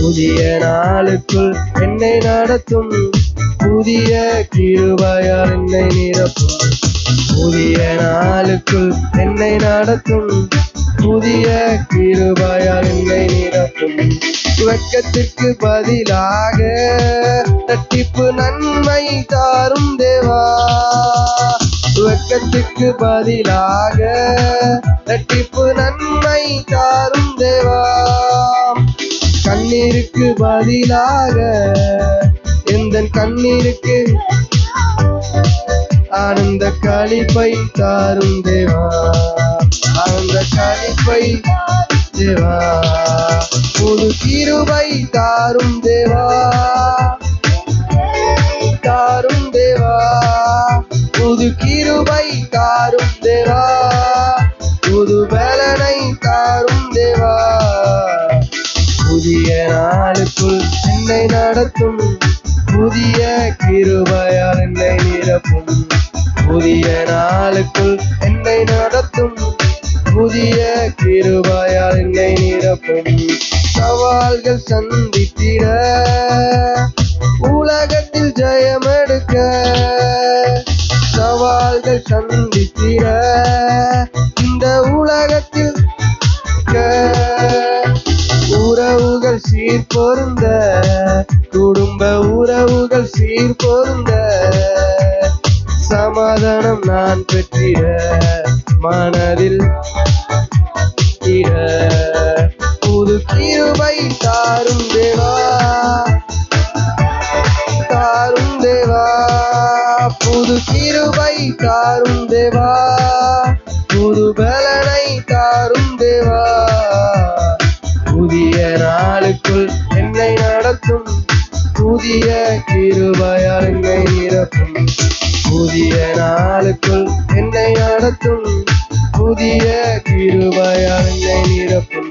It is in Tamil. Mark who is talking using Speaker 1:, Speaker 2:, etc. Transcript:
Speaker 1: புதிய நாளுக்குள் என்னை நடத்தும். புதிய கிருபையால் என்னை நிரப்பும். புதிய நாளுக்குள் என்னை நடத்தும். புதிய கிருபையால் என்னை நிரப்பும். துவக்கத்திற்கு பதிலாக தட்டிப்பு நன்மை தாரும் தேவா. வெட்கத்துக்கு பதிலாக தட்டிப்பு கண்ணீருக்கு பதிலாக எந்த கண்ணீருக்கு? ஆனந்த கழிப்பை தாரும் தேவா. ஆனந்த கழிப்பை தேவா. புது கிருபை தாரும் தேவா. தாரும் தேவா. புது கிருபை தாரும் தேவா. நடத்தும். புதிய கிருபையால் என்னை நிரப்பும். புதிய நாளுக்குள் என்னை நடத்தும். புதிய கிருபையால் என்னை நிரப்பும். சவால்கள் சந்தித்திட. உலகத்தில் ஜெயம் எடுக்க சவால்கள் சந்தித்திட. இந்த உலகத்தில் உறவுகள் சீர் பொருந்த குடும்ப உறவுகள் சீர் பொருந்த சமாதானம் நான் பெற்றிட மனதில் புது கிருபை தாரும் தேவா தாரும் தேவா. புது கிருபை தாரும் தேவா புது பல புதிய கிருபையால் என்னை நிரப்பும் புதிய நாளுக்குள் என்னை நடத்தும். புதிய கிருபையால் என்னை நிரப்பும்